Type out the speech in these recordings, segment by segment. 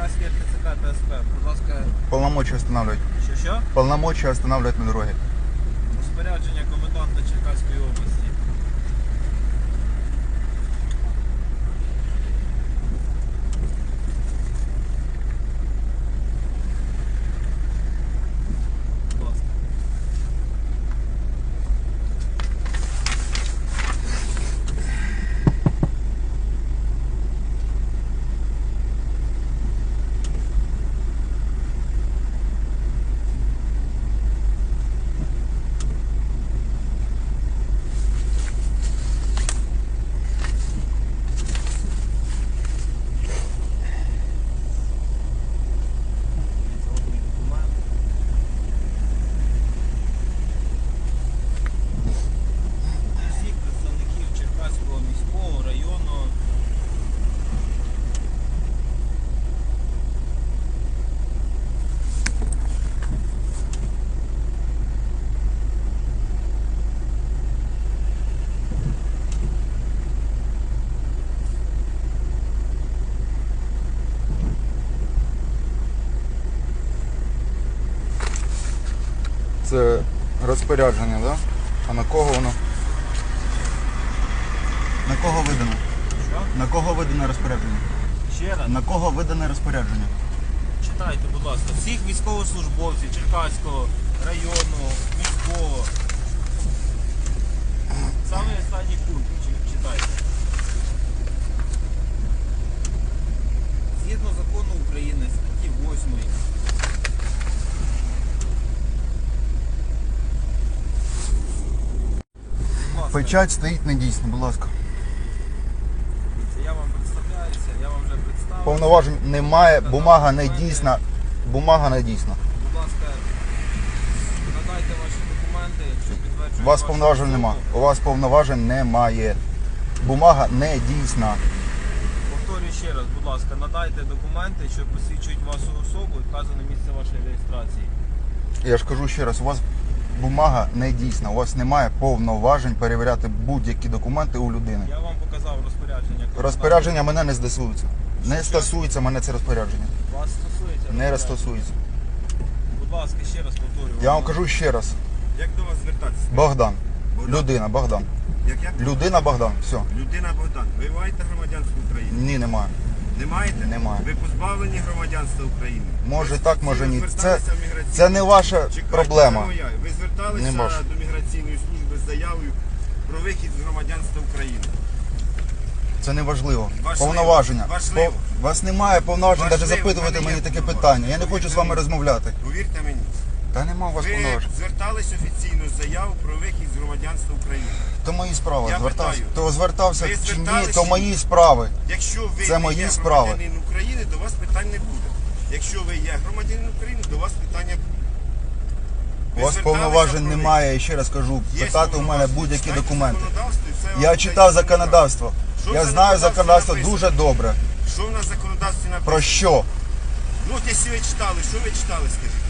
Будь ласка, Полномочия останавливать. що що? Полномочия останавливать на дороге. Розпорядження коменданта Черкаської області. Будь ласка. Згодний документ. Всіх представників Черкаського міського району Це розпорядження, да? А на кого воно? На кого видано? що? На кого видане розпорядження? Ще раз. На кого видане розпорядження? Читайте, будь ласка, всіх військовослужбовців Черкаського району, міського. Саме останній пункт чи- читайте. Згідно закону України, статті 8. Будь ласка, Печать стоїть недійсно, будь ласка. Я вам представляюся, я вам вже представив. Повноважень немає, бумага не дійсна. Бумага не дійсна. Будь ласка, надайте ваші документи, що підтверджують У вас вашу повноважень особу. нема. У вас повноважень немає. Бумага не дійсна. Повторюю ще раз, будь ласка, надайте документи, що посвідчують вашу особу і вказане місце вашої реєстрації. Я ж кажу ще раз, у вас бумага не дійсна. У вас немає повноважень перевіряти будь-які документи у людини. Я вам показав розпорядження. Розпорядження мене не стосується. Не стосується мене це розпорядження. Вас стосується. Не розпорядження. стосується. Будь ласка, ще раз повторюю. Я вам кажу ще раз. Як до вас звертатися? Богдан. Богдан. Людина, Богдан. Як як? Людина Богдан. Все. Людина Богдан. Ви маєте громадянство України? Ні, немає. Не маєте? Немає. Ви позбавлені громадянства України. Може так, може ні. Це, це не ваша Чекайте, проблема. це моя. Ви зверталися Не можу. до міграційної служби з заявою про вихід з громадянства України. Це не важливо. Важливо. Повноваження. Важливо. По- вас немає повноважень навіть Важливо. запитувати мене мені є таке питання. Я не хочу з вами розмовляти. Повірте мені. Та нема у вас Ви повноважень. звертались офіційно з заявою про вихід з громадянства України. То мої справи. Я Звертався. питаю. То звертався Ви чи ні, то мої справи. Якщо ви Це не мої є справи. громадянин України, до вас питань не буде. Якщо ви є громадянин України, до вас питання буде. У Ви вас зверталися повноважень про немає, я ще раз кажу, Є питати у мене будь-які Читайте документи. законодавство і все вам Я буде читав ясно. законодавство. Що Я знаю законодавстві законодавство написано? дуже добре. Що в нас в законодавстві написано? Про що? Ну от якщо ви читали, що ви читали, скажіть?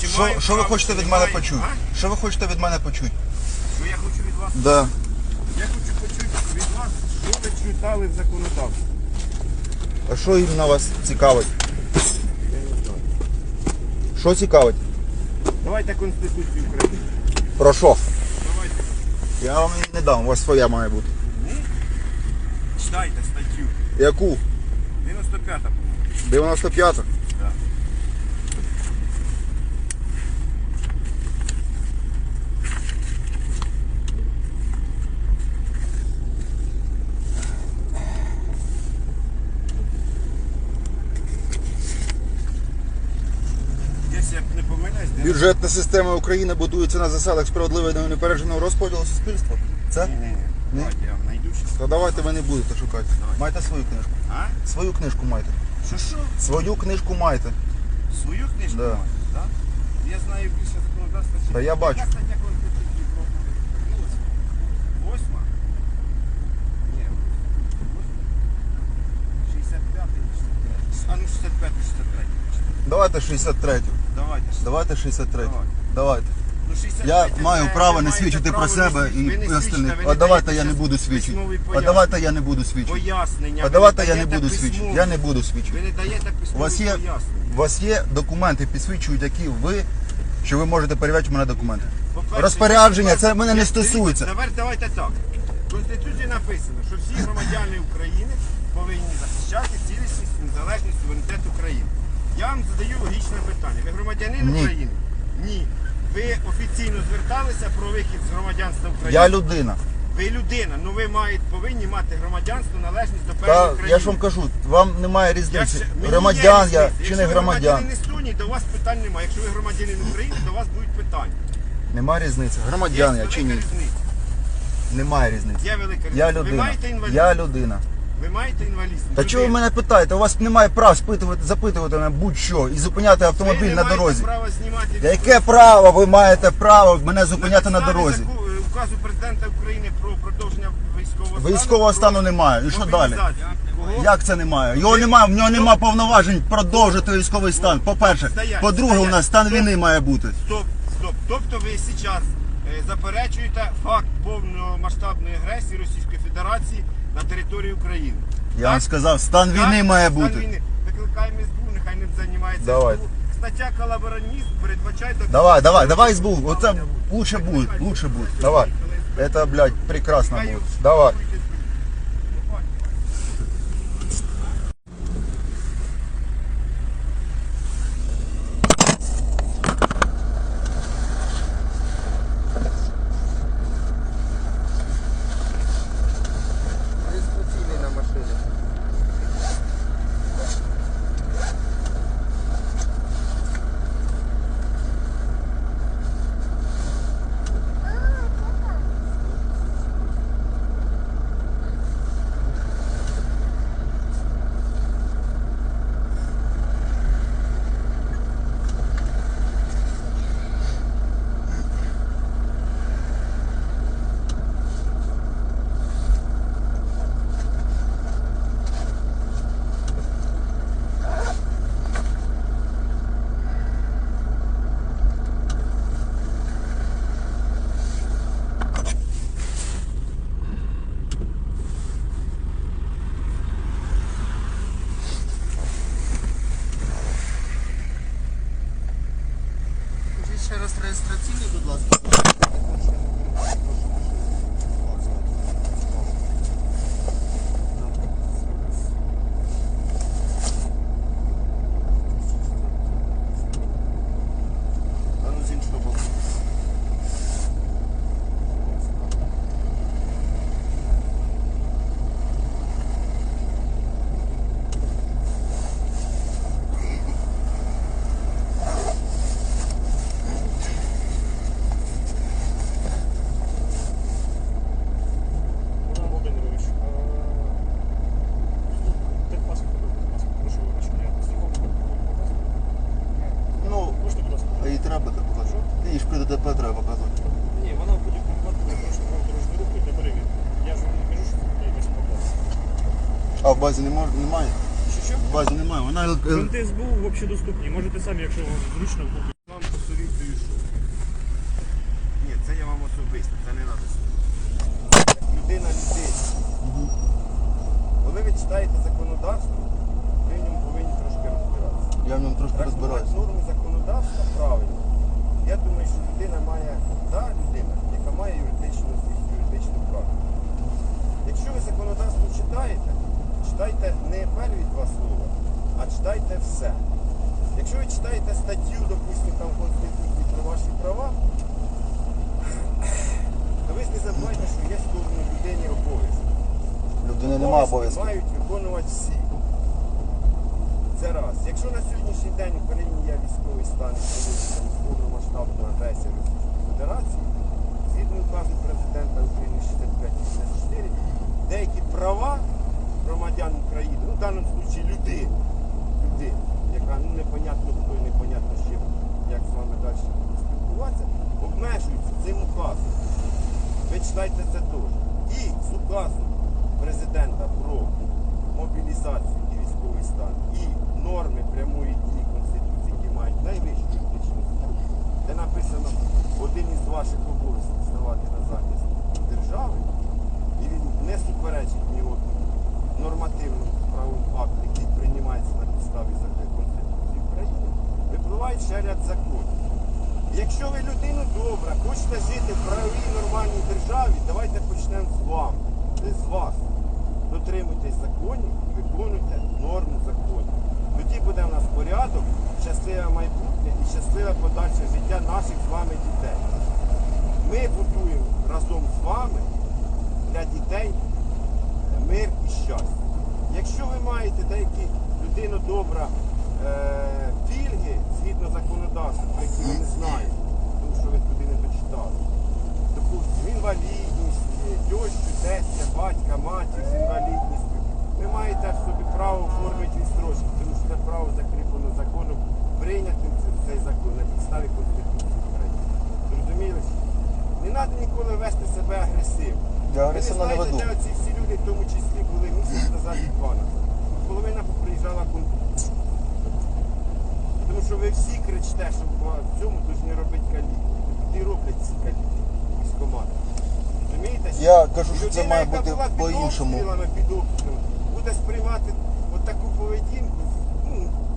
Чи Що, маю що ви право, хочете чи від не мене маю? почути? А? Що ви хочете від мене почути? Що я хочу від вас? Да. Я хочу почути від вас, що ви читали в законодавстві. А що іменно вас цікавить? Що цікавить? Давайте Конституцію України. Про що? Давайте. Я вам її не дам, у вас своя має бути. Ні? Читайте статтю. Яку? 95 по-моєму. 95 Да. Якщо я не помиляюсь, де... Бюджетна система України будується на засадах справедливого і непередженого розподілу суспільства. Це? Ні, ні, ні. Давайте я вам знайду щось. То давайте ви не будете шукати. Майте свою книжку. А? Свою книжку майте. Що що? Свою книжку майте. Свою книжку Да. маєте, так? Я знаю більше законодавства. Та я бачу. Яка стаття Конституції про. Восьма? Ні. восьма. 65 63 А ну 65 63 Давайте 63. Давайте. Давайте 63. Давай. Давайте. Ну, 65 Я маю право не свідчити про себе і остальних. А давайте я не буду свідчити. А давайте я не буду свідчити. Пояснення. А ви давайте я не даєте буду письмові. свідчити. Я не буду Ви свідчити. не даєте У письмові вас є, пояснення. у вас є документи, підсвідчують, які ви, що ви можете перевіряти в мене документи. По-перше, Розпорядження, це мене не стосується. Тепер давайте так. В Конституції написано, що всі громадяни України повинні захищати цілісність, незалежність, суверенітет України. Я вам задаю логічне питання. Ви громадянин Ні. України? Ні. Ви офіційно зверталися про вихід з громадянства України? Я людина. Ви людина, ну ви маєте, повинні мати громадянство, належність до певної Та, країни. я ж вам кажу, вам немає різниці. ще- мені є Громадян я чи Якщо не ви громадян. громадянин Естонії, до вас питань немає. Якщо ви громадянин України, до вас будуть питання. Немає різниці. Є Громадян я велика чи ні. різниця. Немає різниці. Є велика різниця. Я Ви людина. маєте інвалідність? Я людина. Ви маєте інвалідність? Та чого ви мене питаєте? У вас немає прав спитувати, запитувати мене будь-що і зупиняти автомобіль ви на дорозі. права знімати Та Яке право ви маєте право мене зупиняти на підставі дорозі? заку- е, Указу президента України про продовження військового стану. Військового стану немає. І що далі? мобілізацію. Кого? Як це немає? Його немає, в нього немає повноважень продовжити військовий стан. По-перше, Стоять, по-друге, у стоять. нас стан війни має бути. Стоп, стоп. Тобто ви зараз е, заперечуєте факт повномасштабної агресії Російської Федерації на території України. Я вам Так? сказав, стан Так? війни має Стан бути. війни. Викликаємо СБУ, нехай ним займається Давайте. СБУ. Стаття колаборанізм передбачає... до- Давай, давай, давай СБУ. Оце лучше буде, лучше буде. Давай. Это, блядь, прекрасно Нехай будет. Давай. ДТП треба показувати. Ні, вона в будь-якому випадку не прошу прав дорожнього руху для перевірки. Я ж вам не кажу, що тут якась проблема. А в базі не мож- немає? Що що? В базі немає. Вона Фронти СБУ взагалі доступні. Можете самі, якщо вам зручно, в Google. Вам посовітую, що. Ні, це я вам особисто, це не треба. Людина людина. Коли ви читаєте законодавство, ви в ньому повинні трошки розбиратися. Я в ньому трошки Трактувати розбираюся. норми законодавства правильно. Я думаю, що людина має та людина, яка має юридичну освіту, юридичну практику. Якщо ви законодавство читаєте, читайте не перві два слова, а читайте все. Якщо ви читаєте статтю, допустимо, там Конституції про ваші права, то ви ж не забувайте, що є кожній людині обов'язки. Людини вашу Ми будуємо разом з вами для дітей мир і щастя. Якщо ви маєте деякі людина добра е, пільги згідно законодавства, про які ви не знаєте, тому що ви туди не дочитали, допустим, інвалідність, тещу, тестя, батька, матір з інвалідністю, ви маєте в собі право оформити відстрочку, тому що це право закріплено законом, прийнятим цей закон на підставі Конституції України. Зрозуміли? чи ні? Не треба ніколи вести агресивно. Ви не знаєте, де оці всі люди, в тому числі, були місяць назад і два назад. Половина приїжджала конкурс. Тому що ви всі кричите, що в цьому повинні робити каліки. І роблять ці каліки військомати. Розумієте? Я кажу, що це Людина, має яка бути була під по-іншому. обстрілами, під обстрілами, буде сприймати от таку поведінку, ну,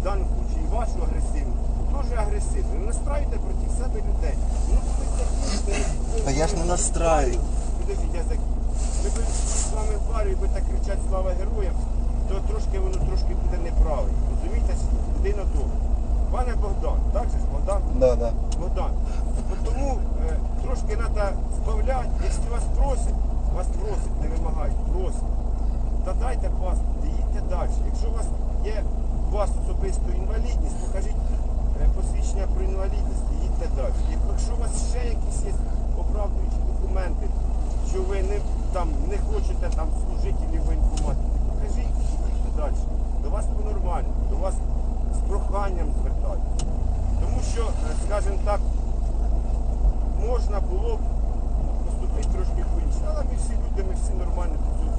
в даному випадку вашу агресивну, дуже агресивно. Не настраюйте проти себе людей. Ну, коли закінчите, Та я ж не настраю. Підождіть, я закінчу. Ми б з вами в парі, ви так кричать слава героям, то трошки воно трошки буде неправильно. Розумієте, людина добра. Пане Богдан, так же ж Богдан? Да, да. Богдан. От тому е, трошки треба збавляти, якщо вас просять, вас просять, не вимагають, просять. Та дайте паспорт, їдьте далі. Якщо у вас є у вас особисто інвалідність, покажіть е, посвідчення про інвалідність і їдьте далі. Якщо у вас ще якісь є оправдуючі документи, що ви не, там, не хочете там, служити в воєнкоматі, покажіть і далі. До вас по-нормальному, до вас з проханням звертаються. Тому що, е, скажімо так, можна було б поступити трошки по-іншому. Але ми всі люди, ми всі нормально до цього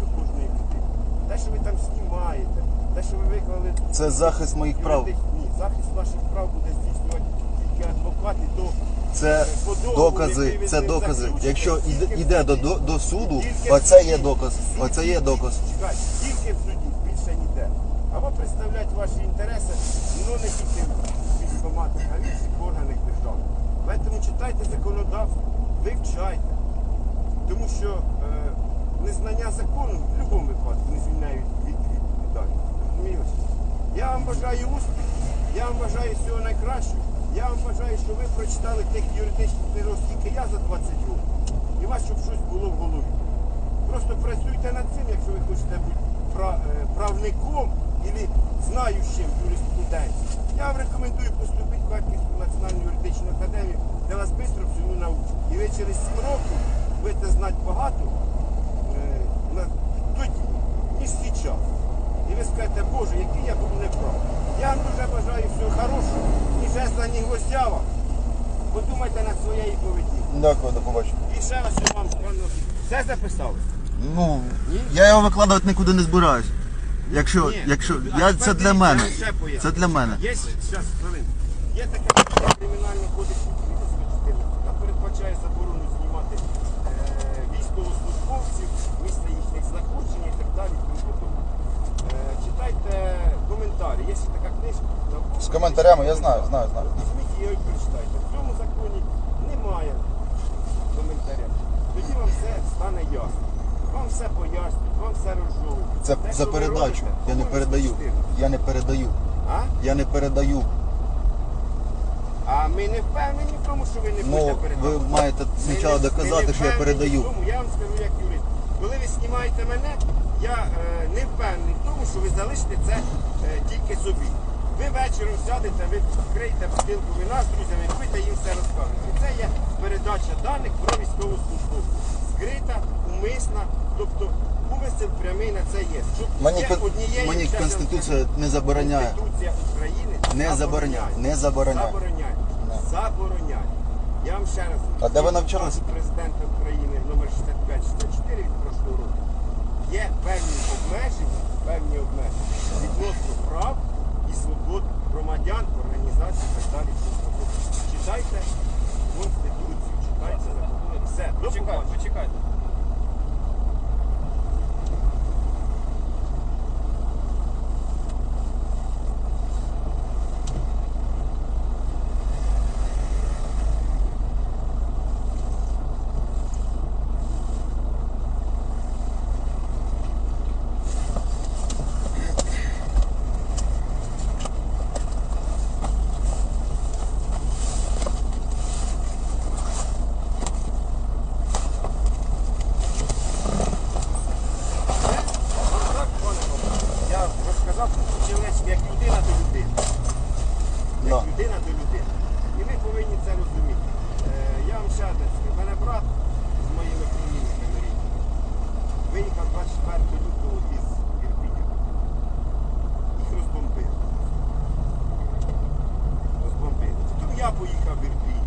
до кожної людини. Те, що ви там знімаєте, те, що ви виклали. Це захист моїх прав. Ні, захист ваших прав буде здійснювати тільки адвокат і до Це докази, це докази. Якщо іде до, до, до суду, оце є доказ. Оце є доказ. Чекай, тільки в суді, більше ніде. Або представляти ваші інтереси, ну не тільки в військкоматах, а в інших органах держави. Тому читайте законодавство, вивчайте. Тому що е, незнання закону в будь-якому випадку не звільняє від від відповідальності. Я вам бажаю успіху, я вам бажаю всього найкращого. Я вам бажаю, щоб ви прочитали тих юридичних книжок, скільки я за 20 років. І вас щоб щось було в голові. Просто працюйте над цим, якщо ви хочете бути е, правником або знаючим юриспруденції. Я вам рекомендую поступити в Харківську національну юридичну академію, де вас швидко всьому научать. І ви через 7 років будете знати багато е, тоді, ніж зараз. І ви скажете, Боже, який я був неправ. Я вам дуже бажаю всього хорошого, ні жезла, ні гвоздява. Подумайте над своєю поведінкою. Дякую, до побачення. І ще раз вам все записали. Ну, я його викладати нікуди не збираюсь. Якщо, Ні. якщо, А я, тепер це для дивіться, мене. я ще поясню. Це для мене. Є зараз хвилин. Є таке кримінальний кодекс України 114, яка передбачає заборону знімати е, військовослужбовців, місце їхніх знаходження і так далі. і тому подобне. Читайте коментарі. Є така книжка. З коментарями я знаю, знаю, знаю. Візьміть її і прочитайте. В цьому законі немає коментаря. Тоді вам все стане ясно. Вам все пояснюють, вам все розжовують. Це Те, за що ви передачу. робите, Я не передаю. 114. Я не передаю. А? Я не передаю. А ми не впевнені в тому, що ви не Ну, будете передавати. ви маєте Ми спочатку доказати, не що я впевнені передаю. тому, Я вам скажу як юрист. Коли ви знімаєте мене, я е, не впевнений тому, що ви залишите це е, тільки собі. Ви вечором сядете, ви відкриєте бутилку вина з друзями, будете їм все розказувати. Це є передача даних про військову службу. Скрита, умисна, тобто умисел прямий на це є. Щоб Мені, є кон- однією мені Конституція не забороняє. Конституція України Не забороняє. Не забороняє. Забороняє. Забороняє. Я вам ще раз. А де ви навчалися? Президента України номер 6564 від прошлого року. Є певні обмеження, певні обмеження відносно прав і свобод громадян, організацій і так далі. Читайте Конституцію, читайте закони. Все, Почекайте, почекайте. людина до людини. І ми повинні це розуміти. Е, я вам ще раз, у мене брат з моїми племінниками рідними виїхав 24 лютого із Ірпіня. Їх розбомбили. Розбомбили. Потім я поїхав в Ірпінь.